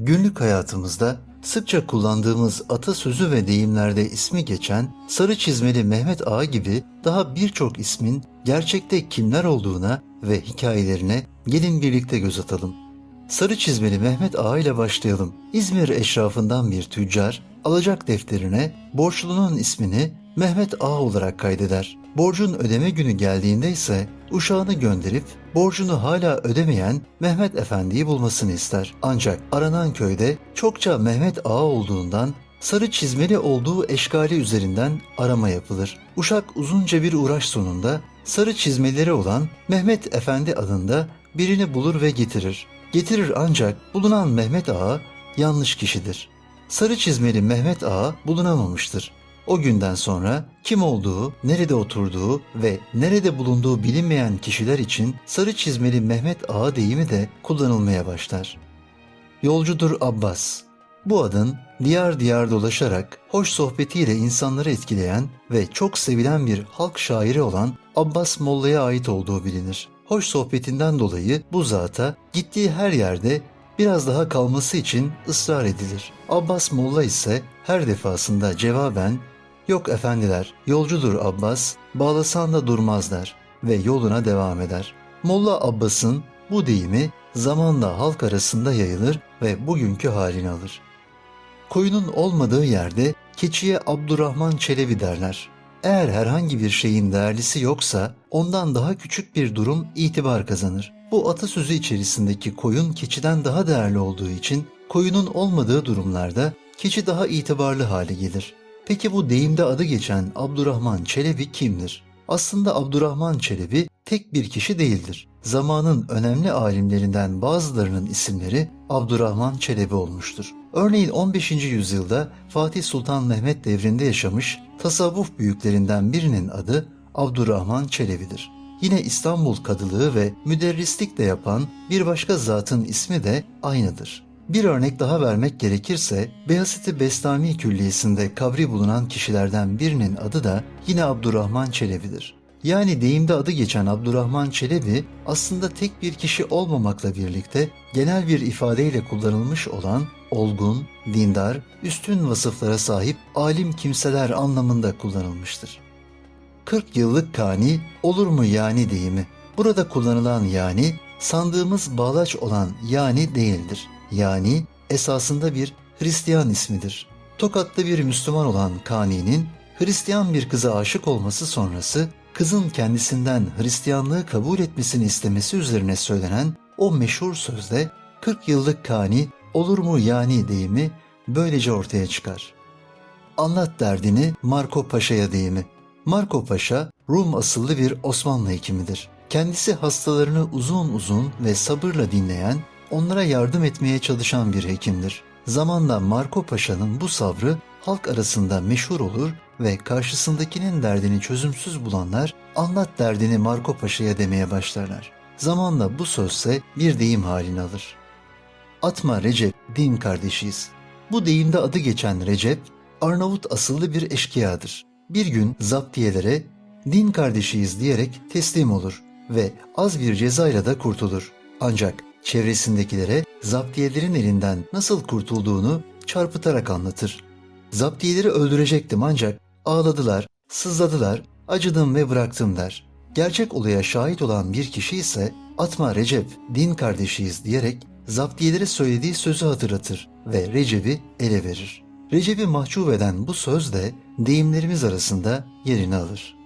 Günlük hayatımızda sıkça kullandığımız atasözü ve deyimlerde ismi geçen sarı çizmeli Mehmet Ağa gibi daha birçok ismin gerçekte kimler olduğuna ve hikayelerine gelin birlikte göz atalım. Sarı çizmeli Mehmet Ağa ile başlayalım. İzmir eşrafından bir tüccar alacak defterine borçlunun ismini Mehmet Ağa olarak kaydeder. Borcun ödeme günü geldiğinde ise uşağını gönderip borcunu hala ödemeyen Mehmet Efendi'yi bulmasını ister. Ancak aranan köyde çokça Mehmet Ağa olduğundan sarı çizmeli olduğu eşkali üzerinden arama yapılır. Uşak uzunca bir uğraş sonunda sarı çizmeleri olan Mehmet Efendi adında birini bulur ve getirir. Getirir ancak bulunan Mehmet Ağa yanlış kişidir. Sarı çizmeli Mehmet Ağa bulunamamıştır. O günden sonra kim olduğu, nerede oturduğu ve nerede bulunduğu bilinmeyen kişiler için sarı çizmeli Mehmet Ağa deyimi de kullanılmaya başlar. Yolcudur Abbas. Bu adın diyar diyar dolaşarak hoş sohbetiyle insanları etkileyen ve çok sevilen bir halk şairi olan Abbas Molla'ya ait olduğu bilinir. Hoş sohbetinden dolayı bu zata gittiği her yerde biraz daha kalması için ısrar edilir. Abbas Molla ise her defasında cevaben Yok efendiler, yolcudur Abbas, bağlasan da durmaz der ve yoluna devam eder. Molla Abbas'ın bu deyimi zamanla halk arasında yayılır ve bugünkü halini alır. Koyunun olmadığı yerde keçiye Abdurrahman Çelebi derler. Eğer herhangi bir şeyin değerlisi yoksa ondan daha küçük bir durum itibar kazanır. Bu atasözü içerisindeki koyun keçiden daha değerli olduğu için koyunun olmadığı durumlarda keçi daha itibarlı hale gelir. Peki bu deyimde adı geçen Abdurrahman Çelebi kimdir? Aslında Abdurrahman Çelebi tek bir kişi değildir. Zamanın önemli alimlerinden bazılarının isimleri Abdurrahman Çelebi olmuştur. Örneğin 15. yüzyılda Fatih Sultan Mehmet devrinde yaşamış tasavvuf büyüklerinden birinin adı Abdurrahman Çelebi'dir. Yine İstanbul Kadılığı ve müderrislik de yapan bir başka zatın ismi de aynıdır. Bir örnek daha vermek gerekirse Beyazıt-ı Bestami Külliyesi'nde kabri bulunan kişilerden birinin adı da yine Abdurrahman Çelebi'dir. Yani deyimde adı geçen Abdurrahman Çelebi aslında tek bir kişi olmamakla birlikte genel bir ifadeyle kullanılmış olan olgun, dindar, üstün vasıflara sahip alim kimseler anlamında kullanılmıştır. 40 yıllık kani olur mu yani deyimi. Burada kullanılan yani sandığımız bağlaç olan yani değildir. Yani esasında bir Hristiyan ismidir. Tokat'ta bir Müslüman olan Kani'nin Hristiyan bir kıza aşık olması sonrası kızın kendisinden Hristiyanlığı kabul etmesini istemesi üzerine söylenen o meşhur sözde 40 yıllık Kani olur mu yani deyimi böylece ortaya çıkar. Anlat derdini Marco Paşa'ya deyimi. Marco Paşa Rum asıllı bir Osmanlı hekimidir. Kendisi hastalarını uzun uzun ve sabırla dinleyen, onlara yardım etmeye çalışan bir hekimdir. Zamanla Marco Paşa'nın bu sabrı halk arasında meşhur olur ve karşısındakinin derdini çözümsüz bulanlar anlat derdini Marco Paşa'ya demeye başlarlar. Zamanla bu sözse bir deyim halini alır. Atma Recep, din kardeşiyiz. Bu deyimde adı geçen Recep, Arnavut asıllı bir eşkıyadır. Bir gün zaptiyelere din kardeşiyiz diyerek teslim olur ve az bir cezayla da kurtulur. Ancak çevresindekilere zaptiyelerin elinden nasıl kurtulduğunu çarpıtarak anlatır. Zaptiyeleri öldürecektim ancak ağladılar, sızladılar, acıdım ve bıraktım der. Gerçek olaya şahit olan bir kişi ise atma Recep, din kardeşiyiz diyerek zaptiyelere söylediği sözü hatırlatır ve Recep'i ele verir. Recep'i mahcup eden bu söz de deyimlerimiz arasında yerini alır.